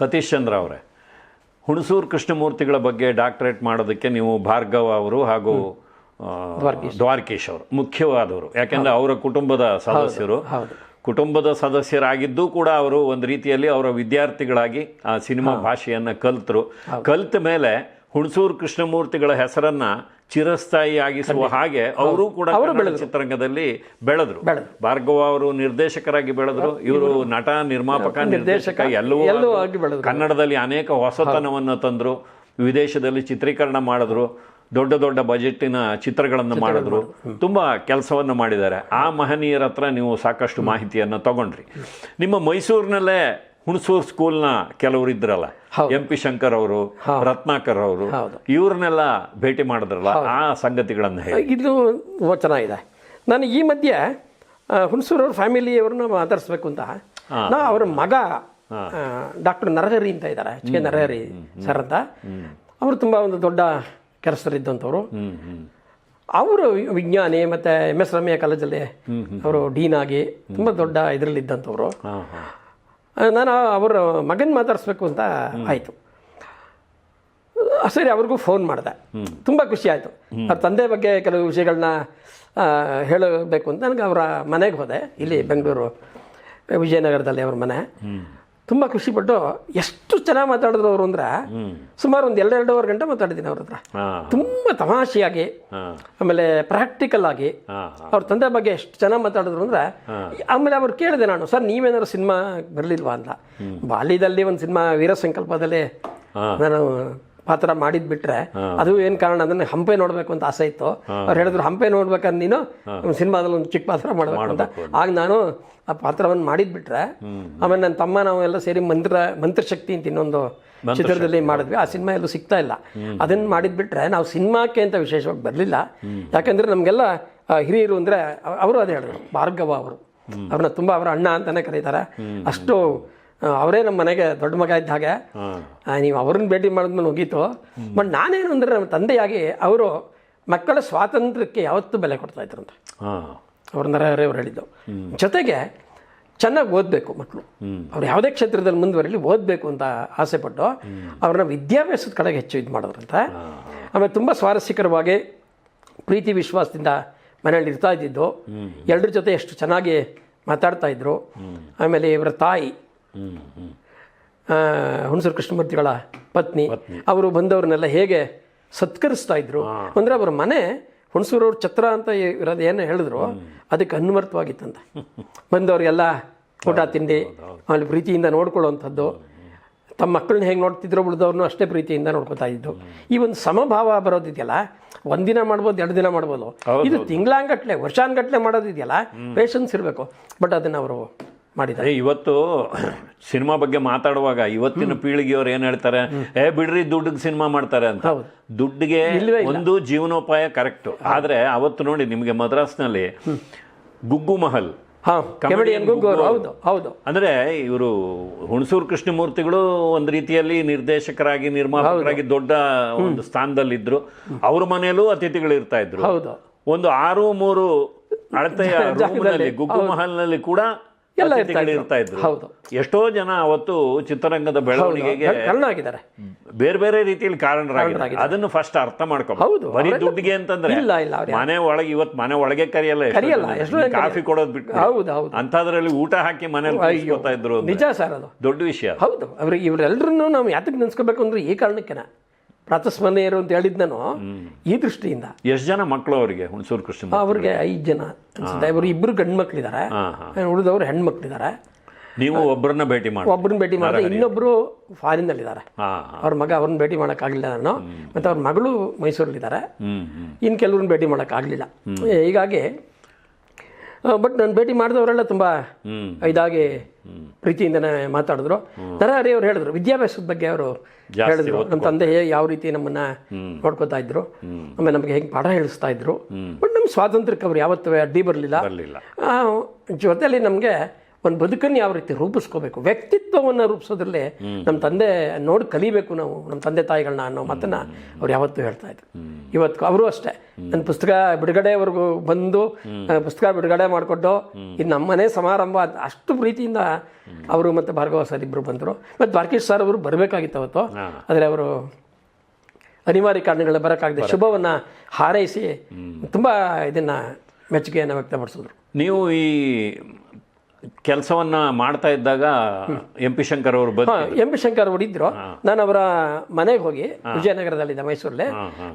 ಸತೀಶ್ ಚಂದ್ರ ಅವರೇ ಹುಣಸೂರು ಕೃಷ್ಣಮೂರ್ತಿಗಳ ಬಗ್ಗೆ ಡಾಕ್ಟರೇಟ್ ಮಾಡೋದಕ್ಕೆ ನೀವು ಭಾರ್ಗವ ಅವರು ಹಾಗೂ ದ್ವಾರಕೇಶ್. ಅವರು ಮುಖ್ಯವಾದವರು. ಯಾಕೆಂದರೆ ಅವರ ಕುಟುಂಬದ ಸದಸ್ಯರು. ಕುಟುಂಬದ ಸದಸ್ಯರಾಗಿದ್ದು ಕೂಡ ಅವರು ಒಂದು ರೀತಿಯಲ್ಲಿ ಅವರ ವಿದ್ಯಾರ್ಥಿಗಳಾಗಿ ಆ ಸಿನಿಮಾ ಭಾಷೆಯನ್ನು ಕಲ್ತರು. ಕಲಿತ ಮೇಲೆ ಹುಣಸೂರು ಕೃಷ್ಣಮೂರ್ತಿಗಳ ಹೆಸರನ್ನ ಚಿರಸ್ಥಾಯಿಯಾಗಿಸುವ ಹಾಗೆ ಅವರು ಕೂಡ ಚಿತ್ರರಂಗದಲ್ಲಿ ಬೆಳೆದ್ರು. ಭಾರ್ಗವ ಅವರು ನಿರ್ದೇಶಕರಾಗಿ ಬೆಳೆದ್ರು. ಇವರು ನಟ ನಿರ್ಮಾಪಕ ನಿರ್ದೇಶಕ ಎಲ್ಲವೂ. ಕನ್ನಡದಲ್ಲಿ ಅನೇಕ ಹೊಸತನವನ್ನು ತಂದ್ರು. ವಿದೇಶದಲ್ಲಿ ಚಿತ್ರೀಕರಣ ಮಾಡಿದ್ರು. ದೊಡ್ಡ ದೊಡ್ಡ ಬಜೆಟ್ಟಿನ ಚಿತ್ರಗಳನ್ನು ಮಾಡಿದ್ರು. ತುಂಬಾ ಕೆಲಸವನ್ನು ಮಾಡಿದ್ದಾರೆ. ಆ ಮಹನೀಯರ ಹತ್ರ ನೀವು ಸಾಕಷ್ಟು ಮಾಹಿತಿಯನ್ನು ತಗೊಂಡ್ರಿ. ನಿಮ್ಮ ಮೈಸೂರಿನಲ್ಲೇ ಹುಣಸೂರು ಸ್ಕೂಲ್ನ ಕೆಲವರು ಇದ್ರಲ್ಲ. ಎಂ ಪಿ ಶಂಕರ್ ಅವರು ರತ್ನಾಕರ್ ಅವರು. ಇವ್ರನ್ನೆಲ್ಲ ಭೇಟಿ ಮಾಡಿದ್ರಲ್ಲ ಆ ಸಂಗತಿಗಳನ್ನು ಹೇಳಿ. ಇದು ತುಂಬ ಚೆನ್ನಾಗಿದೆ. ನಾನು ಈ ಮಧ್ಯೆ ಹುಣಸೂರು ಹುಣಸೂರವ್ರ ಫ್ಯಾಮಿಲಿಯವ್ರನ್ನ ಮಾತಾಡಿಸ್ಬೇಕು ಅಂತ. ನಾ ಅವ್ರ ಮಗ ಡಾಕ್ಟರ್ ನರಹರಿ ಅಂತ ಇದ್ದಾರೆ. ಎಚ್ ಕೆ ನರಹರಿ ಸರ್ ಅಂತ. ಅವರು ತುಂಬ ಒಂದು ದೊಡ್ಡ ಕೆಲಸದಲ್ಲಿದ್ದಂಥವ್ರು ಅವರು ವಿಜ್ಞಾನಿ ಮತ್ತು ಎಂ ಎಸ್ ರಮ್ಯ ಕಾಲೇಜಲ್ಲಿ ಅವರು ಡೀನ್ ಆಗಿ ತುಂಬ ದೊಡ್ಡ ಇದರಲ್ಲಿ ನಾನು ಅವರ ಮಗನ ಮಾತಾಡಿಸ್ಬೇಕು ಅಂತ ಆಯಿತು. ಸರಿ ಅವ್ರಿಗೂ ಫೋನ್ ಮಾಡಿದೆ. ತುಂಬ ಖುಷಿ ಆಯಿತು. ಅವ್ರ ತಂದೆ ಬಗ್ಗೆ ಕೆಲವು ವಿಷಯಗಳನ್ನ ಹೇಳಬೇಕು ಅಂತ ನನಗೆ ಅವರ ಮನೆಗೆ ಹೋದೆ. ಇಲ್ಲಿ ಬೆಂಗಳೂರು ವಿಜಯನಗರದಲ್ಲಿ ಅವ್ರ ಮನೆ. ತುಂಬ ಖುಷಿಪಟ್ಟು ಎಷ್ಟು ಚೆನ್ನಾಗಿ ಮಾತಾಡಿದ್ರು ಅವರು ಅಂದ್ರೆ ಸುಮಾರು ಒಂದು ಎರಡೆರಡೂವರೆ ಗಂಟೆ ಮಾತಾಡಿದ್ದೀನಿ ಅವ್ರ ಹತ್ರ. ತುಂಬ ತಮಾಷೆಯಾಗಿ ಆಮೇಲೆ ಪ್ರಾಕ್ಟಿಕಲ್ ಆಗಿ ಅವ್ರ ತಂದೆ ಬಗ್ಗೆ ಎಷ್ಟು ಚೆನ್ನಾಗಿ ಮಾತಾಡಿದ್ರು ಅಂದ್ರೆ ಆಮೇಲೆ ಅವ್ರು ಕೇಳಿದೆ ನಾನು ಸರ್ ನೀವೇನಾದ್ರು ಸಿನಿಮಾ ಬರಲಿಲ್ವಾ? ಅಂತ ಬಾಲ್ಯದಲ್ಲಿ ಒಂದು ಸಿನಿಮಾ ವೀರ ಸಂಕಲ್ಪದಲ್ಲಿ ಪಾತ್ರ ಮಾಡಿದ್ ಬಿಟ್ರೆ ಅದು ಏನ್ ಕಾರಣ ಅಂದ್ರೆ ಹಂಪೆ ನೋಡ್ಬೇಕು ಅಂತ ಆಸೆ ಇತ್ತು. ಅವ್ರು ಹೇಳಿದ್ರು ಹಂಪೆ ನೋಡ್ಬೇಕಂದ್ರೆ ನೀನು ಸಿನಿಮಾದಲ್ಲಿ ಒಂದು ಚಿಕ್ಕ ಪಾತ್ರ ಮಾಡಬೇಕು ಅಂತ. ಆಗ ನಾನು ಆ ಪಾತ್ರವನ್ನು ಮಾಡಿದ್ ಬಿಟ್ರೆ ಆಮೇಲೆ ನನ್ನ ತಮ್ಮ ನಾವು ಎಲ್ಲ ಸೇರಿ ಮಂತ್ರ ಮಂತ್ರಶಕ್ತಿ ಅಂತ ಇನ್ನೊಂದು ಚಿತ್ರದಲ್ಲಿ ಮಾಡಿದ್ವಿ. ಆ ಸಿನಿಮಾ ಎಲ್ಲೂ ಸಿಗ್ತಾ ಇಲ್ಲ. ಅದನ್ನ ಮಾಡಿದ್ ಬಿಟ್ರೆ ನಾವು ಸಿನಿಮಾಕ್ಕೆ ಅಂತ ವಿಶೇಷವಾಗಿ ಬರಲಿಲ್ಲ. ಯಾಕಂದ್ರೆ ನಮಗೆಲ್ಲ ಹಿರಿಯರು ಅಂದ್ರೆ ಅವರು ಅದೇ ಹೇಳಿದ್ರು ಭಾರ್ಗವ ಅವರು. ಅವ್ರನ್ನ ತುಂಬಾ ಅವರ ಅಣ್ಣ ಅಂತಾನೆ ಕರೀತಾರೆ. ಅಷ್ಟು ಅವರೇ ನಮ್ಮ ಮನೆಗೆ ದೊಡ್ಡ ಮಗ ಇದ್ದ ಹಾಗೆ. ನೀವು ಅವ್ರನ್ನ ಭೇಟಿ ಮಾಡಿದ್ಮೇಲೆ ಮುಗೀತು. ಬಟ್ ನಾನೇನು ಅಂದ್ರೆ ನಮ್ಮ ತಂದೆಯಾಗಿ ಅವರು ಮಕ್ಕಳ ಸ್ವಾತಂತ್ರ್ಯಕ್ಕೆ ಯಾವತ್ತೂ ಬೆಲೆ ಕೊಡ್ತಾ ಇದ್ರು ಅಂತ ಅವ್ರ ನರಹರಿ ಅವ್ರು ಹೇಳಿದ್ದು. ಜೊತೆಗೆ ಚೆನ್ನಾಗಿ ಓದಬೇಕು ಮಕ್ಕಳು ಅವ್ರು ಯಾವುದೇ ಕ್ಷೇತ್ರದಲ್ಲಿ ಮುಂದುವರಿಲಿ ಓದಬೇಕು ಅಂತ ಆಸೆಪಟ್ಟು ಅವ್ರನ್ನ ವಿದ್ಯಾಭ್ಯಾಸದ ಕಡೆಗೆ ಹೆಚ್ಚು ಇದು ಮಾಡೋದ್ರಂತೆ. ಆಮೇಲೆ ತುಂಬ ಸ್ವಾರಸ್ಯಕರವಾಗಿ ಪ್ರೀತಿ ವಿಶ್ವಾಸದಿಂದ ಮನೆಯಲ್ಲಿ ಇರ್ತಾ ಇದ್ದಿದ್ದು. ಎಲ್ಲರ ಜೊತೆ ಎಷ್ಟು ಚೆನ್ನಾಗಿ ಮಾತಾಡ್ತಾ ಇದ್ರು. ಆಮೇಲೆ ಇವರ ತಾಯಿ ಹುಣಸೂರು ಕೃಷ್ಣಮೂರ್ತಿಗಳ ಪತ್ನಿ. ಅವರು ಬಂದವ್ರನ್ನೆಲ್ಲ ಹೇಗೆ ಸತ್ಕರಿಸ್ತಾ ಇದ್ರು? ಅಂದ್ರೆ ಅವರ ಮನೆ ಹುಣಸೂರವ್ರ ಛತ್ರ ಅಂತ ಇರೋದು ಏನು ಹೇಳಿದ್ರು? ಅದಕ್ಕೆ ಅನ್ವರ್ಥವಾಗಿತ್ತಂತ. ಬಂದವ್ರಿಗೆಲ್ಲ ಊಟ ತಿಂಡಿ ಆಮೇಲೆ ಪ್ರೀತಿಯಿಂದ ನೋಡ್ಕೊಳ್ಳುವಂಥದ್ದು. ತಮ್ಮ ಮಕ್ಕಳನ್ನ ಹೇಗೆ ನೋಡ್ತಿದ್ರು ಉಳಿದವ್ರನ್ನೂ ಅಷ್ಟೇ ಪ್ರೀತಿಯಿಂದ ನೋಡ್ಕೊತಾ ಇದ್ದು ಈ ಒಂದು ಸಮಭಾವ ಬರೋದಿದೆಯಲ್ಲ ಒಂದಿನ ಮಾಡ್ಬೋದು ಎರಡು ದಿನ ಮಾಡ್ಬೋದು. ಇದು ತಿಂಗಳಾಂಗಟ್ಲೆ ವರ್ಷಾನ್ಗಟ್ಲೆ ಮಾಡೋದಿದೆಯಲ್ಲ ಪೇಷನ್ಸ್ ಇರಬೇಕು. ಬಟ್ ಅದನ್ನ ಅವರು ಮಾಡಿದ್ದಾರೆ. ಇವತ್ತು ಸಿನಿಮಾ ಬಗ್ಗೆ ಮಾತಾಡುವಾಗ ಇವತ್ತಿನ ಪೀಳಿಗೆಯವ್ರು ಏನ್ ಹೇಳ್ತಾರೆ? ಏ ಬಿಡ್ರಿ ದುಡ್ಡಿಗೆ ಸಿನಿಮಾ ಮಾಡ್ತಾರೆ ಅಂತ. ದುಡ್ಡಿಗೆ ಒಂದು ಜೀವನೋಪಾಯ ಕರೆಕ್ಟ್ ಆದ್ರೆ ಅವತ್ತು ನೋಡಿ ನಿಮಗೆ ಮದ್ರಾಸ್ನಲ್ಲಿ ಗುಗ್ಗು ಮಹಲ್. ಕೆಮಿಡಿಯನ್ ಹೌದು ಹೌದು. ಅಂದ್ರೆ ಇವರು ಹುಣಸೂರು ಕೃಷ್ಣಮೂರ್ತಿಗಳು ಒಂದು ರೀತಿಯಲ್ಲಿ ನಿರ್ದೇಶಕರಾಗಿ ನಿರ್ಮಾಪಕರಾಗಿ ದೊಡ್ಡ ಒಂದು ಸ್ಥಾನದಲ್ಲಿದ್ರು. ಅವ್ರ ಮನೆಯಲ್ಲೂ ಅತಿಥಿಗಳು ಇರ್ತಾ ಇದ್ರು. ಒಂದು ಆರು ಮೂರು ಅಳತೆಯ ಗುಗ್ಗು ಮಹಲ್ನಲ್ಲಿ ಕೂಡ ಎಲ್ಲ ಇರ್ತಾ ಇದ್ರು. ಹೌದು. ಎಷ್ಟೋ ಜನ ಅವತ್ತು ಚಿತ್ರರಂಗದ ಬೆಳವಣಿಗೆಗೆ ಆಗಿದ್ದಾರೆ ಬೇರೆ ಬೇರೆ ರೀತಿಯಲ್ಲಿ ಕಾರಣರಾಗಿದ್ದಾರೆ. ಅದನ್ನು ಫಸ್ಟ್ ಅರ್ಥ ಮಾಡ್ಕೋಬೇಕು. ಹೌದು, ಬರೀ ದುಡ್ಡಿಗೆ ಅಂತಂದ್ರೆ ಇಲ್ಲ, ಇಲ್ಲ, ಮನೆ ಒಳಗೆ ಇವತ್ತು ಮನೆ ಒಳಗೆ ಕರಿಯಲ್ಲ ಕರಿಯಲ್ಲ. ಕಾಫಿ ಕೊಡೋದು ಬಿಟ್ಟು ಹೌದು ಹೌದು. ಅಂತದ್ರಲ್ಲಿ ಊಟ ಹಾಕಿ ಮನೇಲಿ ಇದ್ರು ನಿಜ ಸರ್ ಅದು. ದೊಡ್ಡ ವಿಷಯ ಹೌದು. ಅವ್ರಿಗೆ ಇವರೆಲ್ಲರನ್ನೂ ನಾವು ಯಾತಕ್ಕೆ ನೆನ್ಸ್ಕೋಬೇಕು ಅಂದ್ರೆ ಈ ಕಾರಣಕ್ಕೆನ? ಪ್ರಾತಸ್ಮರಣೀಯರು ಅಂತ ಹೇಳಿದ್ ನಾನು ಈ ದೃಷ್ಟಿಯಿಂದ. ಎಷ್ಟು ಜನ ಮಕ್ಕಳು ಅವರಿಗೆ? ಹುಣಸೂರು ಕೃಷ್ಣ ಅವ್ರಿಗೆ ಐದು ಜನ ಅನ್ಸುತ್ತೆ. ಇವರು ಇಬ್ಬರು ಗಂಡು ಮಕ್ಕಳಿದ್ದಾರೆ ಉಳಿದವರು ಹೆಣ್ಮಕ್ಳಿದ್ದಾರೆ ನೀವು ಒಬ್ಬರನ್ನ ಭೇಟಿ ಮಾಡಿ ಒಬ್ಬರನ್ನ ಭೇಟಿ ಮಾಡಿದ್ರೆ ಇನ್ನೊಬ್ಬರು ಫಾರಿನಲ್ಲಿದ್ದಾರೆ ಅವ್ರ ಮಗ ಅವ್ರನ್ನ ಭೇಟಿ ಮಾಡೋಕ್ಕಾಗಲಿಲ್ಲ ನಾನು. ಮತ್ತು ಅವ್ರ ಮಗಳು ಮೈಸೂರಲ್ಲಿದ್ದಾರೆ ಇನ್ ಇನ್ನು ಕೆಲವ್ರನ್ನ ಭೇಟಿ ಮಾಡೋಕ್ಕಾಗಲಿಲ್ಲ. ಹೀಗಾಗಿ ಬಟ್ ನಾನು ಭೇಟಿ ಮಾಡಿದವರೆಲ್ಲ ತುಂಬ ಇದಾಗಿ ಪ್ರೀತಿಯಿಂದನೇ ಮಾತಾಡಿದ್ರು. ನರಹರಿ ಅವ್ರು ಹೇಳಿದ್ರು. ವಿದ್ಯಾಭ್ಯಾಸದ ಬಗ್ಗೆ ಅವರು ಹೇಳಿದ್ರು. ನಮ್ಮ ತಂದೆ ಯಾವ ರೀತಿ ನಮ್ಮನ್ನ ನೋಡ್ಕೊತಾ ಇದ್ರು. ಆಮೇಲೆ ನಮಗೆ ಹೆಂಗೆ ಪಾಠ ಹೇಳಿಸ್ತಾ ಇದ್ರು. ಬಟ್ ನಮ್ಮ ಸ್ವಾತಂತ್ರ್ಯಕ್ಕೆ ಅವ್ರು ಯಾವತ್ತೂ ಅಡ್ಡಿ ಬರಲಿಲ್ಲ. ಜೊತೆಯಲ್ಲಿ ಜೊತೆಲಿ ನಮಗೆ ಒಂದು ಬದುಕನ್ನು ಯಾವ ರೀತಿ ರೂಪಿಸ್ಕೋಬೇಕು? ವ್ಯಕ್ತಿತ್ವವನ್ನು ರೂಪಿಸೋದ್ರಲ್ಲಿ ನಮ್ಮ ತಂದೆ ನೋಡಿ ಕಲಿಬೇಕು ನಾವು ನಮ್ಮ ತಂದೆ ತಾಯಿಗಳನ್ನ ಅನ್ನೋ ಮಾತನ್ನ ಅವ್ರು ಯಾವತ್ತೂ ಹೇಳ್ತಾ ಇದ್ರು. ಇವತ್ತು ಅವರು ಅಷ್ಟೇ. ನನ್ನ ಪುಸ್ತಕ ಬಿಡುಗಡೆವರೆಗೂ ಬಂದು ಪುಸ್ತಕ ಬಿಡುಗಡೆ ಮಾಡಿಕೊಟ್ಟು ಇದು ನಮ್ಮನೆ ಸಮಾರಂಭ ಅಷ್ಟು ಪ್ರೀತಿಯಿಂದ ಅವರು ಮತ್ತು ಭಾರ್ಗವ ಸರ್ ಇಬ್ಬರು ಬಂದರು. ಮತ್ತು ದ್ವಾರಕೀಶ್ ಸರ್ ಅವರು ಬರಬೇಕಾಗಿತ್ತು ಅವತ್ತು. ಆದರೆ ಅವರು ಅನಿವಾರ್ಯ ಕಾರಣಗಳ ಬರೋಕ್ಕಾಗದೆ ಶುಭವನ್ನು ಹಾರೈಸಿ ತುಂಬ ಇದನ್ನು ಮೆಚ್ಚುಗೆಯನ್ನು ವ್ಯಕ್ತಪಡಿಸಿದ್ರು. ನೀವು ಈ ಕೆಲಸವನ್ನ ಮಾಡ್ತಾ ಇದ್ದಾಗ ಎಂ ಪಿ ಶಂಕರ್ ಅವರು ಬಂದು ಎಂ ಪಿ ಶಂಕರ್ ಅವರು ಇದ್ರು. ನಾನು ಅವರ ಮನೆಗೆ ಹೋಗಿ ವಿಜಯನಗರದಲ್ಲಿದ್ದ ಮೈಸೂರಲ್ಲಿ.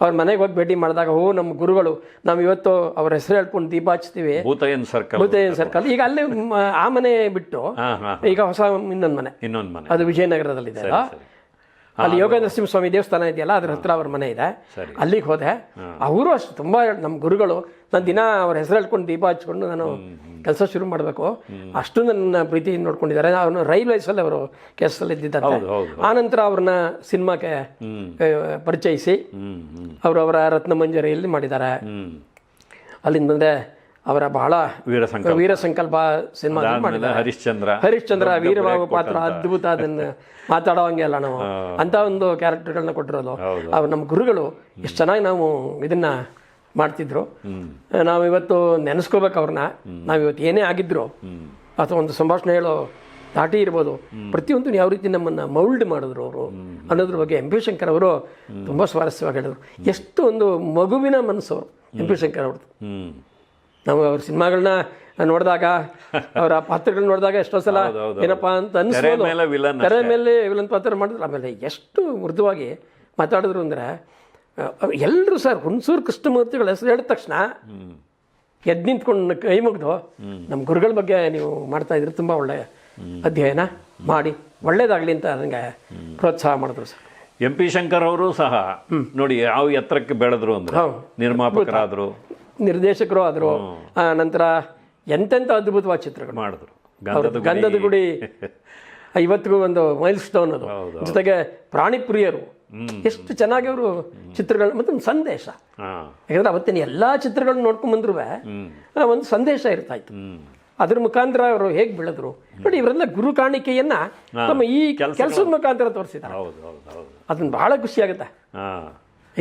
ಅವ್ರ ಮನೆಗೆ ಹೋಗಿ ಭೇಟಿ ಮಾಡಿದಾಗ ಓ ನಮ್ಮ ಗುರುಗಳು ನಾವು ಇವತ್ತು ಅವ್ರ ಹೆಸರು ಹೇಳ್ಕೊಂಡು ದೀಪ ಹಚ್ತೀವಿ. ಭೂತಯ್ಯನ್ ಸರ್ಕಲ್. ಭೂತಯ್ಯನ ಸರ್ಕಲ್. ಈಗ ಅಲ್ಲಿ ಆ ಮನೆ ಬಿಟ್ಟು ಈಗ ಹೊಸ ಇನ್ನೊಂದು ಮನೆ. ಇನ್ನೊಂದು ಮನೆ. ಅದು ವಿಜಯನಗರದಲ್ಲಿದೆ ಅಲ್ಲ ಯೋಗೇಂದ್ರ ಸಿಂಹ ಸ್ವಾಮಿ ದೇವಸ್ಥಾನ ಇದೆಯಲ್ಲ ಅದ್ರ ಹತ್ರ ಅವ್ರ ಮನೆ ಇದೆ. ಅಲ್ಲಿಗೆ ಹೋದೆ. ಅವರು ಅಷ್ಟು ತುಂಬಾ ನಮ್ಮ ಗುರುಗಳು ನಾನು ದಿನ ಅವ್ರ ಹೆಸರು ಹೇಳ್ಕೊಂಡು ದೀಪ ಹಚ್ಕೊಂಡು ನಾನು ಕೆಲಸ ಶುರು ಮಾಡಬೇಕು. ಅಷ್ಟು ನನ್ನ ಪ್ರೀತಿ ನೋಡ್ಕೊಂಡಿದ್ದಾರೆ. ಅವನು ರೈಲ್ವೇಸಲ್ಲಿ ಅವರು ಕೆಲಸದಲ್ಲಿ ಇದ್ದಿದ್ದಾರೆ ಆನಂತರ ಅವ್ರನ್ನ ಸಿನಿಮಾಕ್ಕೆ ಪರಿಚಯಿಸಿ. ಅವರು ಅವರ ರತ್ನಮಂಜರಿಯಲ್ಲಿ ಮಾಡಿದ್ದಾರೆ. ಅಲ್ಲಿಂದ ಬಂದೆ ಅವರ ಬಹಳ ವೀರ ಸಂಕಲ್ಪ ವೀರ ಸಂಕಲ್ಪ ಸಿನಿಮಾ ಹರಿಶ್ಚಂದ್ರ. ಹರಿಶ್ಚಂದ್ರ ವೀರಬಾಬು ಪಾತ್ರ ಅದ್ಭುತ ಅದನ್ನ ಮಾತಾಡೋ ಹಂಗೆ ಅಲ್ಲ ನಾವು. ಅಂತ ಒಂದು ಕ್ಯಾರೆಕ್ಟರ್ಗಳನ್ನ ಕೊಟ್ಟಿರೋದು. ಅವ್ರು ನಮ್ಮ ಗುರುಗಳು ಎಷ್ಟು ಚೆನ್ನಾಗಿ ನಾವು ಇದನ್ನ ಮಾಡ್ತಿದ್ರು. ನಾವು ಇವತ್ತು ನೆನೆಸ್ಕೋಬೇಕು ಅವ್ರನ್ನ. ನಾವು ಇವತ್ತು ಏನೇ ಆಗಿದ್ರು ಅಥವಾ ಒಂದು ಸಂಭಾಷಣೆ ಹೇಳೋ ದಾಟಿ ಇರ್ಬೋದು. ಪ್ರತಿಯೊಂದು ಯಾವ ರೀತಿ ನಮ್ಮನ್ನ ಮೌಲ್ಡ್ ಮಾಡಿದ್ರು ಅವರು ಅನ್ನೋದ್ರ ಬಗ್ಗೆ ಎಂ ಪಿ ಶಂಕರ್ ಅವರು ತುಂಬಾ ಸ್ವಾರಸ್ಯವಾಗಿ ಹೇಳಿದ್ರು. ಎಷ್ಟು ಒಂದು ಮಗುವಿನ ಮನಸ್ಸು ಎಂ ಪಿ ಶಂಕರ್ ಅವ್ರದ್ದು. ನಾವು ಅವ್ರ ಸಿನಿಮಾಗಳನ್ನ ನೋಡಿದಾಗ ಅವರ ಪಾತ್ರಗಳನ್ನ ನೋಡಿದಾಗ ಎಷ್ಟೋ ಸಲ ಏನಪ್ಪ ಅಂತ ಅನ್ಸ್ಬೋದು. ಮೇಲೆ ವಿಲನ್ ತೆರೆ ಮೇಲೆ ವಿಲನ್ ಪಾತ್ರ ಮಾಡಿದ್ರು. ಆಮೇಲೆ ಎಷ್ಟು ಮೃದುವಾಗಿ ಮಾತಾಡಿದ್ರು ಅಂದ್ರೆ ಎಲ್ಲರೂ ಸರ್ ಹುಣಸೂರು ಕೃಷ್ಣಮೂರ್ತಿಗಳ ಹೆಸರು ಹೇಳಿದ ತಕ್ಷಣ ಎದ್ದು ನಿಂತ್ಕೊಂಡು ಕೈ ಮುಗಿದು ನಮ್ಮ ಗುರುಗಳ ಬಗ್ಗೆ ನೀವು ಮಾಡ್ತಾ ಇದ್ರೆ ತುಂಬ ಒಳ್ಳೆಯ ಅಧ್ಯಯನ ಮಾಡಿ ಒಳ್ಳೇದಾಗಲಿ ಅಂತ ನನಗೆ ಪ್ರೋತ್ಸಾಹ ಮಾಡಿದ್ರು ಸರ್. ಎಂ ಪಿ ಶಂಕರ್ ಅವರು ಸಹ ನೋಡಿ ಯಾವ ಎತ್ತರಕ್ಕೆ ಬೆಳೆದ್ರು ಅಂದ್ರೆ. ನಿರ್ಮಾಪಕರಾದ್ರು. ನಿರ್ದೇಶಕರು ಆದರು ನಂತರ ಎಂತೆಂಥ ಅದ್ಭುತವಾದ ಚಿತ್ರಗಳು. ಮಾಡಿದ್ರು. ಗಂಧದ ಗುಡಿ. ಇವತ್ತಿಗೂ ಒಂದು ಮೈಲ್ ಸ್ಟೋನ್ ಅದು ಜೊತೆಗೆ ಪ್ರಾಣಿ ಪ್ರಿಯರು. ಎಷ್ಟು ಚೆನ್ನಾಗಿ ಅವರು ಚಿತ್ರಗಳು ಮತ್ತು ಒಂದು ಸಂದೇಶ. ಯಾಕಂದ್ರೆ ಅವತ್ತಿನ ಎಲ್ಲಾ ಚಿತ್ರಗಳನ್ನ ನೋಡ್ಕೊಂಡ್ ಬಂದ್ರು ಒಂದು ಸಂದೇಶ ಇರ್ತಾ ಇತ್ತು ಅದ್ರ ಮುಖಾಂತರ ಅವರು ಹೇಗೆ ಬೆಳೆದ್ರು? ನೋಡಿ ಇವರೆಲ್ಲ ಗುರು ಕಾಣಿಕೆಯನ್ನ ತಮ್ಮ ಈ ಕೆಲಸದ ಮುಖಾಂತರ ತೋರಿಸಿದ್ದಾರೆ. ಅದನ್ನ ಬಹಳ ಖುಷಿ ಆಗುತ್ತೆ.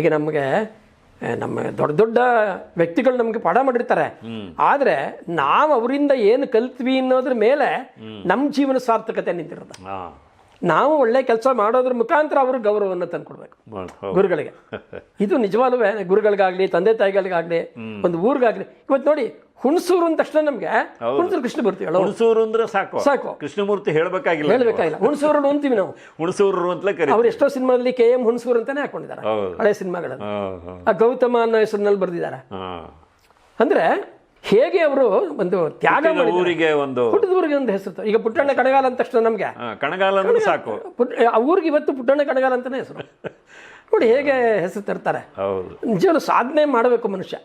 ಈಗ ನಮಗೆ ನಮ್ಮ ದೊಡ್ಡ ದೊಡ್ಡ ವ್ಯಕ್ತಿಗಳು ನಮಗೆ ಪಾಠ ಮಾಡಿರ್ತಾರೆ. ಆದ್ರೆ ನಾವು ಅವರಿಂದ ಏನು ಕಲ್ತ್ವಿ ಅನ್ನೋದ್ರ ಮೇಲೆ ನಮ್ಮ ಜೀವನ ಸಾರ್ಥಕತೆ ನಿಂತಿರೋದು ನಾವು ಒಳ್ಳೆ ಕೆಲಸ ಮಾಡೋದ್ರ ಮುಖಾಂತರ ಅವರು ಗೌರವವನ್ನು ತಂದ್ಕೊಡ್ಬೇಕು ಗುರುಗಳಿಗೆ. ಇದು ನಿಜವಾಗ್ಲೂ ಗುರುಗಳಿಗಾಗ್ಲಿ ತಂದೆ ತಾಯಿಗಳಿಗಾಗ್ಲಿ ಒಂದು ಊರಿಗಾಗ್ಲಿ. ಇವತ್ತು ನೋಡಿ ಹುಣಸೂರು ಅಂದ ತಕ್ಷಣ ನಮ್ಗೆ ಹುಣಸೂರು ಕೃಷ್ಣ ಹೇಳ ಹುಣಸೂರು ಅಂದ್ರೆ ಸಾಕು. ಸಾಕು. ಕೃಷ್ಣಮೂರ್ತಿ ಹೇಳಬೇಕಾಗಿಲ್ಲ ಹೇಳಬೇಕಾಗಿಲ್ಲ. ಹುಣಸೂರು ಅಂತೀವಿ ನಾವು. ಹುಣಸೂರು ಅಂತಲೇ ಕರಿ ಅವ್ರು ಎಷ್ಟೋ ಸಿನಿಮಾದಲ್ಲಿ ಕೆ ಎಂ ಹುಣಸೂರು ಅಂತಾನೆ ಹಾಕೊಂಡಿದ್ದಾರೆ. ಹಳೆ ಸಿನಿಮಾಗಳಲ್ಲಿ. ಆ ಗೌತಮ ಅನ್ನೋ ಹೆಸರಿನಲ್ಲಿ ಬರೆದಿದ್ದಾರೆ. ಅಂದ್ರೆ ಹೇಗೆ ಅವರು ಒಂದು ತ್ಯಾಗ ಊರಿಗೆ ಒಂದು ಊರಿಗೆ ಒಂದು ಹೆಸರು ಈಗ ಪುಟ್ಟಣ್ಣ ಕಣಗಾಲ ಅಂದ ತಕ್ಷಣ ನಮ್ಗೆ. ಕಣಗಾಲ ಅಂದ್ರೆ ಸಾಕು. ಆ ಊರಿಗೆ ಇವತ್ತು ಪುಟ್ಟಣ್ಣ ಕಣಗಾಲ ಅಂತಾನೆ ಹೆಸರು. ನೋಡಿ ಹೇಗೆ ಹೆಸರು ತರ್ತಾರೆ. ನಿಜವಾಗ್ಲೂ ಸಾಧನೆ ಮಾಡಬೇಕು ಮನುಷ್ಯ.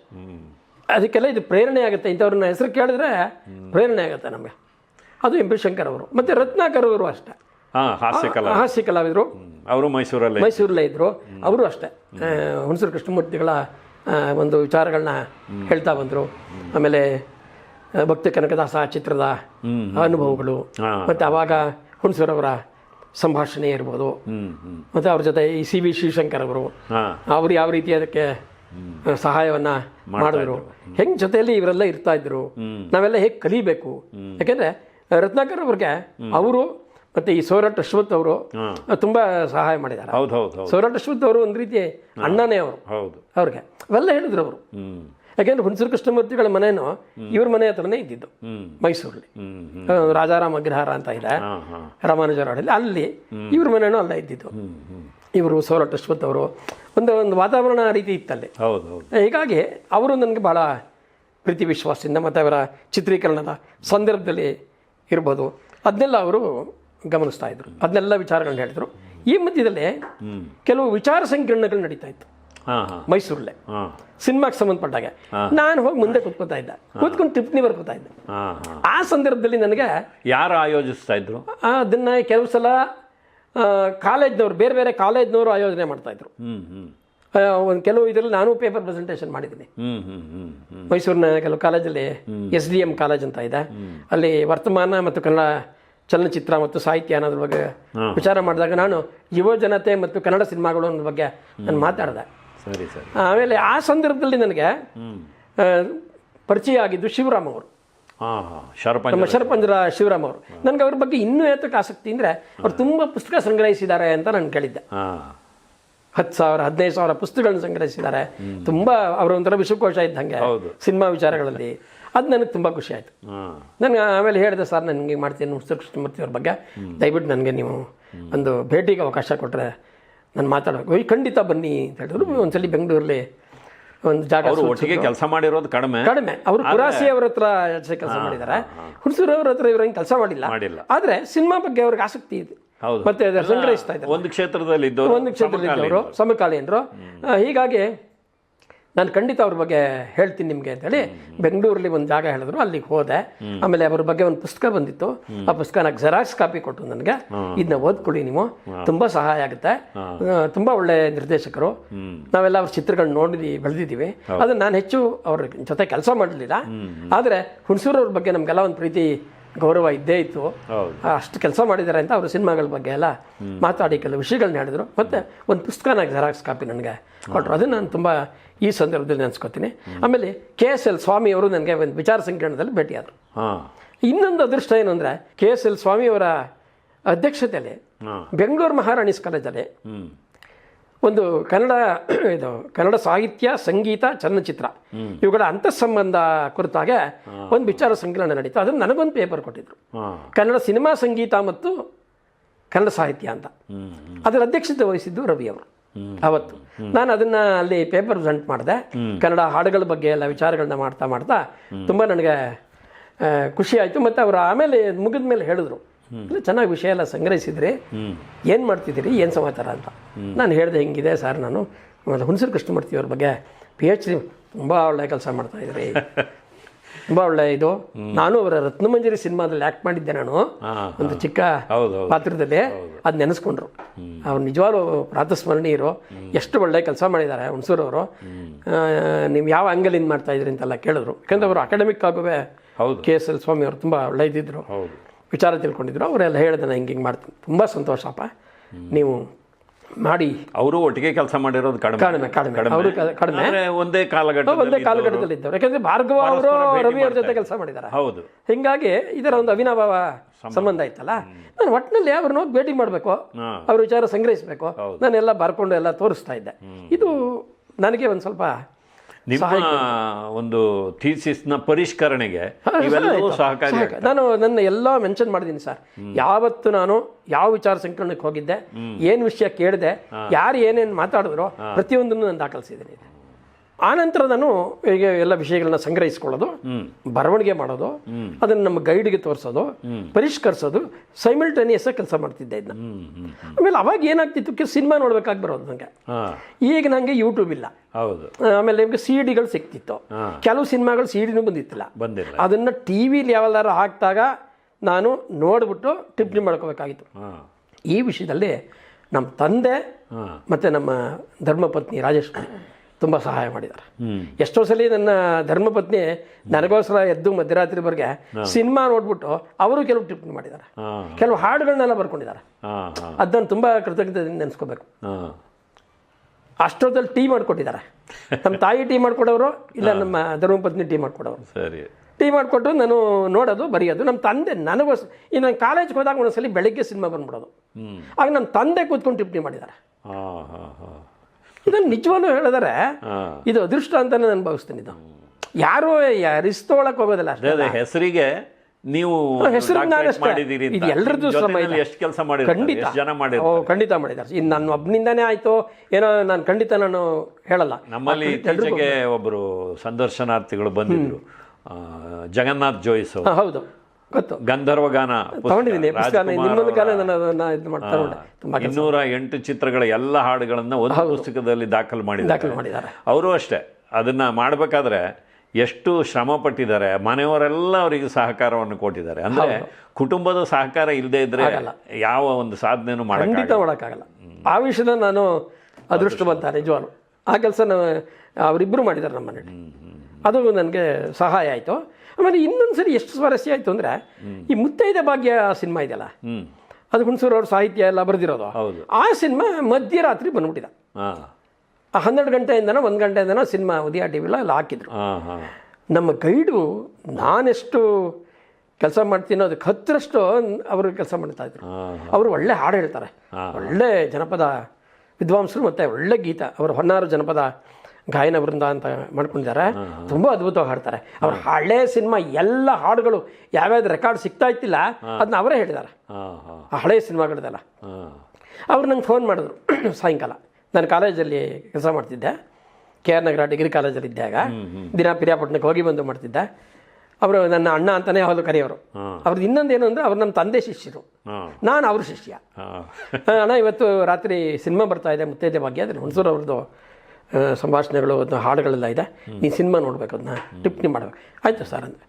ಅದಕ್ಕೆಲ್ಲ ಇದು ಪ್ರೇರಣೆ ಆಗುತ್ತೆ. ಇಂಥವ್ರನ್ನ ಹೆಸರು ಕೇಳಿದ್ರೆ ಪ್ರೇರಣೆ ಆಗುತ್ತೆ ನಮಗೆ. ಅದು ಎಂ ಪಿ ಶಂಕರ್ ಅವರು. ಮತ್ತೆ ರತ್ನಾಕರ್ ಅವರು ಅಷ್ಟೇ. ಹಾಸ್ಯ ಕಲಾ ಹಾಸ್ಯ ಕಲಾವಿದರು. ಅವರು ಮೈಸೂರಲ್ಲಿ ಮೈಸೂರಲ್ಲೇ ಇದ್ದರು ಅವರು ಅಷ್ಟೇ. ಹುಣಸೂರು ಕೃಷ್ಣಮೂರ್ತಿಗಳ ಒಂದು ವಿಚಾರಗಳನ್ನ ಹೇಳ್ತಾ ಬಂದರು. ಆಮೇಲೆ ಭಕ್ತ ಕನಕದಾಸ ಚಿತ್ರದ ಅನುಭವಗಳು. ಮತ್ತೆ ಅವಾಗ ಹುಣಸೂರವರ ಸಂಭಾಷಣೆ ಇರ್ಬೋದು. ಮತ್ತೆ ಅವ್ರ ಜೊತೆ ಈ ಸಿ ವಿ ಶಿವಶಂಕರ್ ಅವರು. ಅವರು ಯಾವ ರೀತಿ ಅದಕ್ಕೆ ಸಹಾಯವನ್ನ ಮಾಡಿದ್ರು. ಹೆಂಗ್ ಜೊತೆಯಲ್ಲಿ ಇವರೆಲ್ಲ ಇರ್ತಾ ಇದ್ರು? ನಾವೆಲ್ಲ ಹೇಗ್ ಕಲಿಬೇಕು? ಯಾಕಂದ್ರೆ ರತ್ನಾಕರ್ ಅವ್ರಿಗೆ ಅವರು ಮತ್ತೆ ಈ ಸೌರಟ್ ಅಶ್ವತ್ ಅವರು ತುಂಬಾ ಸಹಾಯ ಮಾಡಿದ್ದಾರೆ. ಹೌದು ಹೌದು ಹೌದು. ಸೌರಟ್ ಅಶ್ವಥ್ ಅವರು ಒಂದು ರೀತಿ ಅಣ್ಣನೇ ಅವರು ಹೌದು. ಅವ್ರಿಗೆ. ಅವೆಲ್ಲ ಹೇಳಿದ್ರು ಅವರು. ಯಾಕೆಂದ್ರೆ ಹುಣಸೂರು ಕೃಷ್ಣಮೂರ್ತಿಗಳ ಮನೇನು ಇವ್ರ ಮನೆ ಹತ್ರನೇ ಇದ್ದಿದ್ದು ಮೈಸೂರಲ್ಲಿ. ರಾಜಾರಾಮ ಅಗ್ರಹಾರ ಅಂತ ಇದೆ. ರಾಮಾನುಜರಾಡಲ್ಲಿ ಅಲ್ಲಿ ಇವ್ರ ಮನೇನೂ ಅಲ್ಲೇ ಇದ್ದಿದ್ದು. ಇವರು ಸೌರಟ್ ಅಶ್ವತ್ ಅವರು ಒಂದು ಒಂದು ವಾತಾವರಣ ರೀತಿ ಇತ್ತಲ್ಲಿ. ಹೀಗಾಗಿ ಅವರು ನನಗೆ ಭಾಳ ಪ್ರೀತಿ ವಿಶ್ವಾಸದಿಂದ ಮತ್ತು ಅವರ ಚಿತ್ರೀಕರಣದ ಸಂದರ್ಭದಲ್ಲಿ ಇರ್ಬೋದು. ಅದನ್ನೆಲ್ಲ ಅವರು ಗಮನಿಸ್ತಾ ಇದ್ರು. ಅದನ್ನೆಲ್ಲ ವಿಚಾರಗಳನ್ನ ಹೇಳಿದ್ರು. ಈ ಮಧ್ಯದಲ್ಲಿ ಕೆಲವು ವಿಚಾರ ಸಂಕಿರಣಗಳು ನಡೀತಾ ಇತ್ತು. ಮೈಸೂರಲ್ಲೇ. ಸಿನಿಮಾಗೆ ಸಂಬಂಧಪಟ್ಟಾಗೆ. ನಾನು ಹೋಗಿ ಮುಂದೆ ಕೂತ್ಕೊತಾ ಇದ್ದೆ. ಕೂತ್ಕೊಂಡು ಟಿಪ್ಪಣಿ ಬರ್ಕೋತಾ ಇದ್ದೆ. ಆ ಸಂದರ್ಭದಲ್ಲಿ ನನಗೆ ಯಾರು ಆಯೋಜಿಸ್ತಾ ಇದ್ರು? ಅದನ್ನ ಕೆಲವು ಸಲ ಕಾಲೇಜ್ನವ್ರು ಬೇರೆ ಬೇರೆ ಕಾಲೇಜ್ನವರು ಆಯೋಜನೆ ಮಾಡ್ತಾ ಇದ್ರು. ಒಂದು ಕೆಲವು ಇದರಲ್ಲಿ ನಾನು ಪೇಪರ್ ಪ್ರೆಸೆಂಟೇಷನ್ ಮಾಡಿದ್ದೀನಿ. ಮೈಸೂರಿನ ಕೆಲವು ಕಾಲೇಜಲ್ಲಿ ಎಸ್ ಡಿ ಎಂ ಕಾಲೇಜ್ ಅಂತ ಇದೆ. ಅಲ್ಲಿ ವರ್ತಮಾನ ಮತ್ತು ಕನ್ನಡ ಚಲನಚಿತ್ರ ಮತ್ತು ಸಾಹಿತ್ಯ ಅನ್ನೋದ್ರ ಬಗ್ಗೆ ವಿಚಾರ ಮಾಡಿದಾಗ ನಾನು ಯುವ ಜನತೆ ಮತ್ತು ಕನ್ನಡ ಸಿನಿಮಾಗಳು ಅನ್ನೋದ್ರ ಬಗ್ಗೆ ನಾನು ಮಾತಾಡಿದೆ. ಸರಿ ಸರಿ. ಆಮೇಲೆ ಆ ಸಂದರ್ಭದಲ್ಲಿ ನನಗೆ ಪರಿಚಯ ಆಗಿದ್ದು ಶಿವರಾಮ್ ಅವರು ನಮ್ಮ ಶರಪಂಜರ ಶಿವರಾಮ್ ಅವರು ನನಗೆ ಅವ್ರ ಬಗ್ಗೆ ಇನ್ನೂ ಏತಕ್ಕೆ ಆಸಕ್ತಿ ಅಂದರೆ ಅವ್ರು ತುಂಬ ಪುಸ್ತಕ ಸಂಗ್ರಹಿಸಿದ್ದಾರೆ ಅಂತ ನಾನು ಕೇಳಿದ್ದೆ. ಹತ್ತು ಸಾವಿರ ಹದಿನೈದು ಸಾವಿರ ಪುಸ್ತಕಗಳನ್ನು ಸಂಗ್ರಹಿಸಿದ್ದಾರೆ. ತುಂಬ ಅವರ ಒಂಥರ ವಿಶ್ವಕೋಶ ಇದ್ದಂಗೆ. ಸಿನಿಮಾ ವಿಚಾರಗಳಲ್ಲಿ. ಅದು ನನಗೆ ತುಂಬ ಖುಷಿ ಆಯಿತು. ನನಗೆ ಆಮೇಲೆ ಹೇಳಿದೆ ಸರ್ ನಾನು ಹಿಂಗೆ ಮಾಡ್ತೀನಿ ಉತ್ಸವ ಕೃಷ್ಣಮೂರ್ತಿ ಅವ್ರ ಬಗ್ಗೆ. ದಯವಿಟ್ಟು ನನಗೆ ನೀವು ಒಂದು ಭೇಟಿಗೆ ಅವಕಾಶ ಕೊಟ್ಟರೆ ನಾನು ಮಾತಾಡಬೇಕು ಓಯ್ ಖಂಡಿತ ಬನ್ನಿ ಅಂತ ಹೇಳಿದ್ರು. ಒಂದ್ಸಲಿ ಬೆಂಗಳೂರಲ್ಲಿ ಒಂದು ಜಾಗ ಅವರು ಒಟ್ಟಿಗೆ ಕೆಲಸ ಮಾಡಿರೋದು ಕಡಿಮೆ. ಕಡಿಮೆ. ಅವರು ಕುರಾಸಿ ಅವ್ರ ಹತ್ರ ಕೆಲಸ ಮಾಡಿದ್ದಾರೆ. ಹುಣಸೂರು ಅವ್ರ ಹತ್ರ ಇವ್ರ ಕೆಲಸ ಮಾಡಿಲ್ಲ. ಮಾಡಿಲ್ಲ. ಆದರೆ ಸಿನಿಮಾ ಬಗ್ಗೆ ಅವ್ರಿಗೆ ಆಸಕ್ತಿ ಇದೆ. ಹೌದು. ಮತ್ತೆ ಸಂಗ್ರಹಿಸ್ತಾ ಇದ್ದಾರೆ. ಒಂದು ಕ್ಷೇತ್ರದಲ್ಲಿ ಇದ್ದವರು ಒಂದು ಕ್ಷೇತ್ರದಲ್ಲಿದ್ದವರು ಸಮಕಾಲೀನರು. ಆ, ಹೀಗಾಗಿ ನಾನು ಖಂಡಿತ ಅವ್ರ ಬಗ್ಗೆ ಹೇಳ್ತೀನಿ ನಿಮಗೆ ಅಂತೇಳಿ ಬೆಂಗಳೂರಲ್ಲಿ ಒಂದು ಜಾಗ ಹೇಳಿದ್ರು ಅಲ್ಲಿಗೆ ಹೋದೆ. ಆಮೇಲೆ ಅವ್ರ ಬಗ್ಗೆ ಒಂದು ಪುಸ್ತಕ ಬಂದಿತ್ತು. ಆ ಪುಸ್ತಕನ ಜೆರಾಕ್ಸ್ ಕಾಪಿ ಕೊಟ್ಟು ನನಗೆ. ಇದನ್ನ ಓದ್ಕೊಳ್ಳಿ ನೀವು. ತುಂಬಾ ಸಹಾಯ ಆಗುತ್ತೆ. ತುಂಬ ಒಳ್ಳೆ ನಿರ್ದೇಶಕರು. ನಾವೆಲ್ಲ ಅವ್ರ ಚಿತ್ರಗಳನ್ನ ನೋಡಿದ್ವಿ ಬೆಳೆದಿದ್ದೀವಿ. ಅದನ್ನ ನಾನು ಹೆಚ್ಚು ಅವ್ರ ಜೊತೆ ಕೆಲಸ ಮಾಡಲಿಲ್ಲ. ಆದರೆ ಹುಣಸೂರವ್ರ ಬಗ್ಗೆ ನಮಗೆಲ್ಲ ಒಂದು ಪ್ರೀತಿ ಗೌರವ ಇದ್ದೇ ಇತ್ತು. ಅಷ್ಟು ಕೆಲಸ ಮಾಡಿದ್ದಾರೆ ಅಂತ ಅವರು ಸಿನಿಮಾಗಳ ಬಗ್ಗೆ ಎಲ್ಲ ಮಾತಾಡಿ ಕೆಲವು ವಿಷಯಗಳನ್ನ ಹೇಳಿದ್ರು. ಮತ್ತೆ ಒಂದು ಪುಸ್ತಕನ ಜೆರಾಕ್ಸ್ ಕಾಪಿ ನನಗೆ ಕೊಟ್ಟರು ಅದನ್ನು ನಾನು ತುಂಬ ಈ ಸಂದರ್ಭದಲ್ಲಿ ನೆನೆಸ್ಕೊತೀನಿ. ಆಮೇಲೆ ಕೆ ಎಸ್ ಎಲ್ ಸ್ವಾಮಿ ಅವರು ನನಗೆ ಒಂದು ವಿಚಾರ ಸಂಕಿರಣದಲ್ಲಿ ಭೇಟಿಯಾದರು. ಇನ್ನೊಂದು ಅದೃಷ್ಟ ಏನು ಅಂದರೆ ಕೆ ಎಸ್ ಎಲ್ ಸ್ವಾಮಿಯವರ ಅಧ್ಯಕ್ಷತೆಯಲ್ಲಿ ಬೆಂಗಳೂರು ಮಹಾರಾಣಿಸ್ ಕಾಲೇಜಲ್ಲಿ ಒಂದು ಕನ್ನಡ ಇದು ಕನ್ನಡ ಸಾಹಿತ್ಯ ಸಂಗೀತ ಚಲನಚಿತ್ರ ಇವುಗಳ ಅಂತಃಸಂಬಂಧ ಕುರಿತಾಗೆ ಒಂದು ವಿಚಾರ ಸಂಕಿರಣ ನಡೀತು. ಅದನ್ನು ನನಗೊಂದು ಪೇಪರ್ ಕೊಟ್ಟಿದ್ರು. ಕನ್ನಡ ಸಿನಿಮಾ ಸಂಗೀತ ಮತ್ತು ಕನ್ನಡ ಸಾಹಿತ್ಯ ಅಂತ. ಅದರ ಅಧ್ಯಕ್ಷತೆ ವಹಿಸಿದ್ದು ರವಿ ಅವರು. ಅವತ್ತು. ನಾನು ಅದನ್ನ ಅಲ್ಲಿ ಪೇಪರ್ ಪ್ರೆಸೆಂಟ್ ಮಾಡಿದೆ. ಕನ್ನಡ ಹಾಡುಗಳ ಬಗ್ಗೆ ಎಲ್ಲ ವಿಚಾರಗಳನ್ನ ಮಾಡ್ತಾ ಮಾಡ್ತಾ ತುಂಬ ನನಗೆ ಖುಷಿ ಆಯ್ತು. ಮತ್ತು ಅವರು ಆಮೇಲೆ ಮುಗಿದ ಮೇಲೆ ಹೇಳಿದ್ರು. ಚೆನ್ನಾಗಿ ವಿಷಯ ಎಲ್ಲ ಸಂಗ್ರಹಿಸಿದ್ರಿ. ಏನು ಮಾಡ್ತಿದ್ದೀರಿ? ಏನು ಸಮಾಚಾರ ಅಂತ. ನಾನು ಹೇಳಿದೆ ಹಿಂಗಿದೆ ಸರ್ ನಾನು. ಹುಣಸೂರು ಕೃಷ್ಣಮೂರ್ತಿ ಅವ್ರ ಬಗ್ಗೆ ಪಿ ಎಚ್ ಡಿ ತುಂಬ ಒಳ್ಳೆ ಕೆಲಸ ಮಾಡ್ತಾ ಇದ್ರಿ. ತುಂಬ ಒಳ್ಳೆ ಇದು. ನಾನು ಅವರ ರತ್ನಮಂಜರಿ ಸಿನಿಮಾದಲ್ಲಿ ಆ್ಯಕ್ಟ್ ಮಾಡಿದ್ದೆ ನಾನು. ಒಂದು ಚಿಕ್ಕ ಪಾತ್ರದಲ್ಲಿ. ಅದು ನೆನೆಸ್ಕೊಂಡ್ರು. ಅವ್ರು ನಿಜವಾಗ್ಲೂ ಪ್ರಾತಸ್ಮರಣೀಯರು ಎಷ್ಟು ಒಳ್ಳೆ ಕೆಲಸ ಮಾಡಿದ್ದಾರೆ ಹುಣಸೂರವರು ನೀವು ಯಾವ ಆ್ಯಂಗಲಿಂದ ಮಾಡ್ತಾ ಇದ್ರಿ ಅಂತೆಲ್ಲ ಕೇಳಿದ್ರು. ಯಾಕಂದ್ರೆ ಅವರು ಅಕಾಡೆಮಿಕ್ ಆಗುವೆ ಕೆ ಎಸ್ ಎಲ್ ಸ್ವಾಮಿ ಅವರು ತುಂಬ ಒಳ್ಳೆ ಇದ್ದಿದ್ರು. ವಿಚಾರ ತಿಳ್ಕೊಂಡಿದ್ರು. ಅವರೆಲ್ಲ ಹೇಳಿದೆ ನಾನು ಹಿಂಗೆ ಹಿಂಗೆ ಮಾಡ್ತೀನಿ. ತುಂಬ ಸಂತೋಷಪ್ಪ ನೀವು ಮಾಡಿ. ಅವರು ಒಟ್ಟಿಗೆ ಕೆಲಸ ಮಾಡಿರೋದು ಕಡಿಮೆ. ಕಡಿಮೆ ಕಡಿಮೆ. ಅವರು ಕಡಿಮೆ. ಒಂದೇ ಕಾಲಘಟ್ಟ ಒಂದೇ ಕಾಲಘಟ್ಟದಲ್ಲಿ ಇದ್ದವರು ಯಾಕಂದ್ರೆ ಭಾರ್ಗವ ಅವರು ರವಿ ಅವ್ರ ಜೊತೆ ಕೆಲಸ ಮಾಡಿದ್ದಾರೆ. ಹೌದು. ಹಿಂಗಾಗಿ ಇದರ ಒಂದು ಅವಿನಾಭಾವ ಸಂಬಂಧ. ಇತ್ತಲ್ಲ ನಾನು ಒಟ್ಟಿನಲ್ಲಿ ಅವ್ರನ್ನ ಹೋಗಿ ಭೇಟಿ ಮಾಡಬೇಕು. ಅವ್ರ ವಿಚಾರ ಸಂಗ್ರಹಿಸಬೇಕು. ನಾನೆಲ್ಲ ಬರ್ಕೊಂಡು ಎಲ್ಲ ತೋರಿಸ್ತಾ ಇದ್ದೆ. ಇದು ನನಗೆ ಒಂದು ಸ್ವಲ್ಪ ನಿಮ್ಮ ಒಂದು ಥೀಸಿಸ್ನ ಪರಿಷ್ಕರಣೆಗೆ ಸಹಕಾರಿ. ನಾನು ನನ್ನ ಎಲ್ಲ ಮೆನ್ಷನ್ ಮಾಡಿದ್ದೀನಿ ಸರ್. ಯಾವತ್ತು ನಾನು ಯಾವ ವಿಚಾರ ಸಂಕಲನಕ್ಕೆ ಹೋಗಿದ್ದೆ ಏನು ವಿಷಯ ಕೇಳಿದೆ ಯಾರು ಏನೇನು ಮಾತಾಡಿದ್ರು ಪ್ರತಿಯೊಂದನ್ನು ನಾನು ದಾಖಲಿಸಿದ್ದೀನಿ. ಆನಂತರ ನಾನು ಈಗ ಎಲ್ಲ ವಿಷಯಗಳನ್ನ ಸಂಗ್ರಹಿಸ್ಕೊಳ್ಳೋದು ಬರವಣಿಗೆ ಮಾಡೋದು ಅದನ್ನು ನಮ್ಮ ಗೈಡ್ಗೆ ತೋರಿಸೋದು ಪರಿಷ್ಕರಿಸೋದು ಸೈಮಲ್ಟೇನಿಯಸ್ ಕೆಲಸ ಮಾಡ್ತಿದ್ದೆ ಇದನ್ನ ಆಮೇಲೆ ಅವಾಗ ಏನಾಗ್ತಿತ್ತು ಸಿನಿಮಾ ನೋಡ್ಬೇಕಾಗಿ ಬರೋದು ನನಗೆ ಹಾ. ಈಗ ನನಗೆ ಯೂಟ್ಯೂಬ್ ಇಲ್ಲ. ಹೌದು. ಆಮೇಲೆ ನಿಮಗೆ ಸಿ ಡಿಗಳು ಸಿಕ್ತಿತ್ತು. ಕೆಲವು ಸಿನಿಮಾಗಳು ಸಿ ಡಿನೂ ಬಂದಿತ್ತಿಲ್ಲ. ಅದನ್ನು ಟಿ ವಿಲಿ ಯಾವೆಲ್ಲಾರು ಹಾಕಿದಾಗ ನಾನು ನೋಡ್ಬಿಟ್ಟು ಟಿಪ್ಪಣಿ ಮಾಡ್ಕೋಬೇಕಾಗಿತ್ತು. ಈ ವಿಷಯದಲ್ಲಿ ನಮ್ಮ ತಂದೆ ಮತ್ತು ನಮ್ಮ ಧರ್ಮಪತ್ನಿ ರಾಜೇಶ್ ತುಂಬ ಸಹಾಯ ಮಾಡಿದ್ದಾರೆ. ಎಷ್ಟೋ ಸಲ ನನ್ನ ಧರ್ಮಪತ್ನಿ ನನಗೋಸ್ಕರ ಎದ್ದು ಮಧ್ಯರಾತ್ರಿವರೆಗೆ ಸಿನಿಮಾ ನೋಡ್ಬಿಟ್ಟು ಅವರು ಕೆಲವು ಟಿಪ್ಪಣಿ ಮಾಡಿದ್ದಾರೆ. ಕೆಲವು ಹಾಡುಗಳನ್ನೆಲ್ಲ ಬರ್ಕೊಂಡಿದ್ದಾರೆ. ಅದನ್ನು ತುಂಬ ಕೃತಜ್ಞತೆಯಿಂದ ನೆನೆಸ್ಕೋಬೇಕು. ಅಷ್ಟೊತ್ತಲ್ಲಿ ಟೀ ಮಾಡಿಕೊಟ್ಟಿದ್ದಾರೆ. ನಮ್ಮ ತಾಯಿ ಟೀ ಮಾಡಿಕೊಡೋರು ಇಲ್ಲ ನಮ್ಮ ಧರ್ಮಪತ್ನಿ ಟೀ ಮಾಡಿಕೊಡೋರು. ಸರಿ. ಟೀ ಮಾಡಿಕೊಟ್ಟು ನಾನು ನೋಡೋದು ಬರೆಯೋದು. ನಮ್ಮ ತಂದೆ ನನಗೋಸ್ ಈ ನಾನು ಕಾಲೇಜ್ಗೆ ಹೋದಾಗ ಒಂದೊಂದ್ಸಲಿ ಬೆಳಗ್ಗೆ ಸಿನಿಮಾ ಬಂದ್ಬಿಡೋದು. ಆಗ ನಮ್ಮ ತಂದೆ ಕೂತ್ಕೊಂಡು ಟಿಪ್ಪಣಿ ಮಾಡಿದ್ದಾರೆ. ಇದನ್ನು ನಿಜವಾಗ್ಲೂ ಹೇಳಿದರೆ ಇದು ಅದೃಷ್ಟ ಅಂತಾನೆ ನಾನು ಭಾವಿಸ್ತೀನಿ ಇದು. ಯಾರು ರಿಸ್ಕ್ ತೊಗೊಳಕ್ ಹೋಗೋದಿಲ್ಲ ಅಷ್ಟೇ. ಹೆಸರಿಗೆ ನೀವು ಹೆಸರು ಎಲ್ಲರದ್ದು ಶ್ರಮ ಎಷ್ಟು ಕೆಲಸ ಮಾಡಿ ಖಂಡಿತ. ಜನ ಮಾಡಿ ಖಂಡಿತ ಮಾಡಿದ್ದಾರೆ. ಇನ್ನು ನನ್ನ ಒಬ್ಬನಿಂದಾನೇ ಆಯ್ತು. ಏನೋ ನಾನು ಖಂಡಿತ ನಾನು ಹೇಳಲ್ಲ. ನಮ್ಮಲ್ಲಿ ಇತ್ತೀಚೆಗೆ ಒಬ್ಬರು ಸಂದರ್ಶನಾರ್ಥಿಗಳು ಬಂದಿದ್ರು. ಜಗನ್ನಾಥ್ ಜೋಯಿಸ್ ಹೌದು. ಗೊತ್ತು. ಗಂಧರ್ವ ಗಾನ ತಗೊಂಡಿದ್ದೀನಿ ಇದು ಮಾಡ್ತಾ ತುಂಬ ಇನ್ನೂರ ಎಂಟು ಚಿತ್ರಗಳ ಎಲ್ಲ ಹಾಡುಗಳನ್ನ ಒಂದು ಪುಸ್ತಕದಲ್ಲಿ ದಾಖಲು ಮಾಡಿದ್ದಾರೆ. ಅವರು ಅಷ್ಟೇ. ಅದನ್ನ ಮಾಡಬೇಕಾದ್ರೆ ಎಷ್ಟು ಶ್ರಮ ಪಟ್ಟಿದ್ದಾರೆ ಮನೆಯವರೆಲ್ಲ ಅವರಿಗೆ ಸಹಕಾರವನ್ನು ಕೊಟ್ಟಿದ್ದಾರೆ. ಅಂದ್ರೆ ಕುಟುಂಬದ ಸಹಕಾರ ಇಲ್ಲದೆ ಇದ್ರೆ ಯಾವ ಒಂದು ಖಂಡಿತ ಮಾಡೋಕ್ಕಾಗಲ್ಲ. ಆ ವಿಷಯದ ನಾನು ಅದೃಷ್ಟವಂತ ನಿಜವಾಗ್ಲು. ಆ ಕೆಲಸ ಅವರಿಬ್ಬರು ಮಾಡಿದ್ದಾರೆ ನಮ್ಮ ಅದು ನನಗೆ ಸಹಾಯ ಆಯಿತು. ಆಮೇಲೆ ಇನ್ನೊಂದು ಸರಿ ಎಷ್ಟು ಸ್ವಾರಸ್ಯ ಆಯಿತು ಅಂದರೆ ಈ ಮುತ್ತೈದೆ ಭಾಗ್ಯ ಸಿನಿಮಾ ಇದೆಯಲ್ಲ? ಅದು ಹುಣಸೂರು ಅವ್ರ ಸಾಹಿತ್ಯ ಎಲ್ಲ ಬರೆದಿರೋದು. ಆ ಸಿನಿಮಾ ಮಧ್ಯರಾತ್ರಿ ಬಂದ್ಬಿಟ್ಟಿದೆ. ಆ ಹನ್ನೆರಡು ಗಂಟೆಯಿಂದನೋ ಒಂದು ಗಂಟೆಯಿಂದನೋ ಸಿನಿಮಾ ಉದಯ ಟಿ ವಿಲ ಎಲ್ಲ ಹಾಕಿದ್ರು. ನಮ್ಮ ಗೈಡು ನಾನೆಷ್ಟು ಕೆಲಸ ಮಾಡ್ತೀನೋ ಅದಕ್ಕೆ ಹತ್ತರಷ್ಟು ಅವರು ಕೆಲಸ ಮಾಡ್ತಾ ಇದ್ರು. ಅವರು ಒಳ್ಳೆ ಹಾಡು ಹೇಳ್ತಾರೆ. ಒಳ್ಳೆ ಜನಪದ ವಿದ್ವಾಂಸರು ಮತ್ತು ಒಳ್ಳೆ ಗೀತ. ಅವರು ಹೊನ್ನಾರು ಜನಪದ ಗಾಯನ ವೃಂದ ಅಂತ ಮಾಡ್ಕೊಂಡಿದ್ದಾರೆ. ತುಂಬ ಅದ್ಭುತವಾಗಿ ಹಾಡ್ತಾರೆ. ಅವ್ರ ಹಳೆ ಸಿನಿಮಾ ಎಲ್ಲ ಹಾಡುಗಳು ಯಾವ್ಯಾವ್ದು ರೆಕಾರ್ಡ್ ಸಿಗ್ತಾ ಇತ್ತಿಲ್ಲ ಅದನ್ನ ಅವರೇ ಹೇಳಿದ್ದಾರೆ. ಆ ಹಳೆ ಸಿನಿಮಾಗಳದೆಲ್ಲ. ಅವ್ರು ನಂಗೆ ಫೋನ್ ಮಾಡಿದ್ರು ಸಾಯಂಕಾಲ. ನಾನು ಕಾಲೇಜಲ್ಲಿ ಕೆಲಸ ಮಾಡ್ತಿದ್ದೆ. ಕೆ ಆರ್ ನಗರ ಡಿಗ್ರಿ ಕಾಲೇಜಲ್ಲಿ ಇದ್ದಾಗ ದಿನ ಪಿರಿಯಾಪಟ್ಟಣಕ್ಕೆ ಹೋಗಿ ಬಂದು ಮಾಡ್ತಿದ್ದೆ. ಅವರು ನನ್ನ ಅಣ್ಣ ಅಂತಲೇ ಅವರು ಕರೆಯೋರು ಅವ್ರದ್ದು ಇನ್ನೊಂದು ಏನು ಅಂದರೆ ಅವ್ರು ನಮ್ಮ ತಂದೆ ಶಿಷ್ಯರು. ನಾನು ಅವ್ರ ಶಿಷ್ಯ. ಅಣ್ಣ ಇವತ್ತು ರಾತ್ರಿ ಸಿನಿಮಾ ಬರ್ತಾ ಇದೆ ಮುತ್ತೈದೆ ಭಾಗ್ಯ ಅದ್ರ ಹುಣಸೂರು ಅವ್ರದ್ದು ಸಂಭಾಷಣೆಗಳು ಅದು ಹಾಡುಗಳೆಲ್ಲ ಇದೆ. ನೀನು ಸಿನಿಮಾ ನೋಡ್ಬೇಕು ಅದನ್ನ ಟಿಪ್ಪಣಿ ಮಾಡ್ಬೇಕು. ಆಯಿತು ಸರ್ ಅಂದರೆ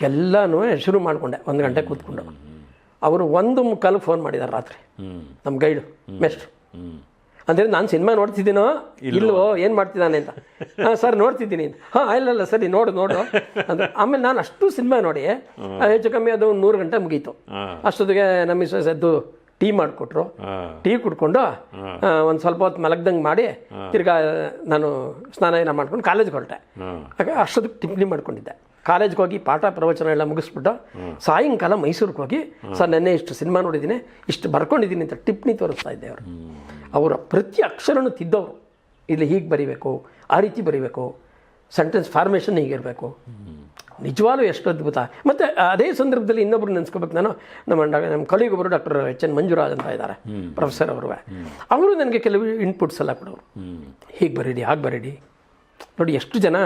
ಎಲ್ಲನೂ ಶುರು ಮಾಡಿಕೊಂಡೆ ಒಂದು ಗಂಟೆ ಕೂತ್ಕೊಂಡು. ಅವರು ಒಂದು ಮುಕ್ಕಾಲು ಫೋನ್ ಮಾಡಿದ್ದಾರೆ ರಾತ್ರಿ. ನಮ್ಮ ಗೈಡು ಮೆಸ್ಟ್ರು ಅಂದರೆ ನಾನು ಸಿನಿಮಾ ನೋಡ್ತಿದ್ದೀನೋ ಇಲ್ಲವೋ ಏನು ಮಾಡ್ತಿದ್ದಾನೆ ಅಂತ. ಹಾಂ ಸರ್ ನೋಡ್ತಿದ್ದೀನಿ ಹಾಂ ಇಲ್ಲ ಸರಿ ನೋಡು ನೋಡು. ಅಂದರೆ. ಆಮೇಲೆ ನಾನು ಅಷ್ಟು ಸಿನಿಮಾ ನೋಡಿ ಹೆಚ್ಚು ಕಮ್ಮಿ ಅದು ಒಂದು ನೂರು ಗಂಟೆ ಮುಗೀತು. ಅಷ್ಟೊತ್ತಿಗೆ ನಮ್ಮ ಮಿಸ್ಸಸ್ ಎದ್ದು ಟೀ ಮಾಡಿಕೊಟ್ರು. ಟೀ ಕುಡ್ಕೊಂಡು ಒಂದು ಸ್ವಲ್ಪ ಹೊತ್ತು ಮಲಗ್ದಂಗೆ ಮಾಡಿ ತಿರ್ಗಾ ನಾನು ಸ್ನಾನ ಎಲ್ಲ ಮಾಡ್ಕೊಂಡು ಕಾಲೇಜ್ಗೆ ಹೊರಟೆ. ಅಷ್ಟೊತ್ತಿಗೆ ಟಿಪ್ಪಣಿ ಮಾಡ್ಕೊಂಡಿದ್ದೆ. ಕಾಲೇಜ್ಗೆ ಹೋಗಿ ಪಾಠ ಪ್ರವಚನ ಎಲ್ಲ ಮುಗಿಸ್ಬಿಟ್ಟು ಸಾಯಂಕಾಲ ಮೈಸೂರಿಗೆ ಹೋಗಿ ಸರ್ ನೆನ್ನೆ ಇಷ್ಟು ಸಿನಿಮಾ ನೋಡಿದ್ದೀನಿ ಇಷ್ಟು ಬರ್ಕೊಂಡಿದ್ದೀನಿ ಅಂತ ಟಿಪ್ಪಣಿ ತೋರಿಸ್ತಾ ಇದ್ದೆ ಅವರು. ಅವರ ಪ್ರತಿ ಅಕ್ಷರನೂ ತಿದ್ದವರು. ಇಲ್ಲಿ ಹೀಗೆ ಬರಿಬೇಕು ಆ ರೀತಿ ಬರಿಬೇಕು ಸೆಂಟೆನ್ಸ್ ಫಾರ್ಮೇಷನ್ ಹೀಗಿರಬೇಕು. ನಿಜವಾಗ್ಲೂ ಎಷ್ಟು ಅದ್ಭುತ. ಮತ್ತು ಅದೇ ಸಂದರ್ಭದಲ್ಲಿ ಇನ್ನೊಬ್ರು ನೆನೆಸ್ಕೋಬೇಕು ನಾನು ನಮ್ಮ ನಮ್ಮ ನಮ್ಮ ಕಲಿಗೊಬ್ಬರು ಡಾಕ್ಟರ್ ಎಚ್ ಎನ್ ಮಂಜುರಾಜ್ ಅಂತ ಇದ್ದಾರೆ ಪ್ರೊಫೆಸರ್ ಅವರು. ಅವರು ನನಗೆ ಕೆಲವು ಇನ್ಪುಟ್ಸ್ ಎಲ್ಲ ಕೊಡೋರು. ಹೀಗೆ ಬರೀಡಿ ಹಾಗೆ ಬರೀಡಿ ನೋಡಿ ಎಷ್ಟು ಜನ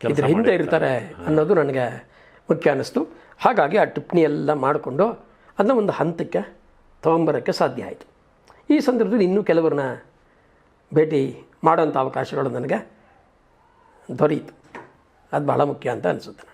ಇದ್ರ ಹಿಂದೆ ಇರ್ತಾರೆ ಅನ್ನೋದು ನನಗೆ ಮುಖ್ಯ ಅನ್ನಿಸ್ತು ಹಾಗಾಗಿ ಆ ಟಿಪ್ಪಣಿ ಎಲ್ಲ ಮಾಡಿಕೊಂಡು ಅದನ್ನ ಒಂದು ಹಂತಕ್ಕೆ ತೊಗೊಂಬರೋಕ್ಕೆ ಸಾಧ್ಯ ಆಯಿತು. ಈ ಸಂದರ್ಭದಲ್ಲಿ ಇನ್ನೂ ಕೆಲವ್ರನ್ನ ಭೇಟಿ ಮಾಡೋಂಥ ಅವಕಾಶಗಳು ನನಗೆ ದೊರೆಯಿತು. ಅದು ಬಹಳ ಮುಖ್ಯ ಅಂತ ಅನಿಸುತ್ತೆ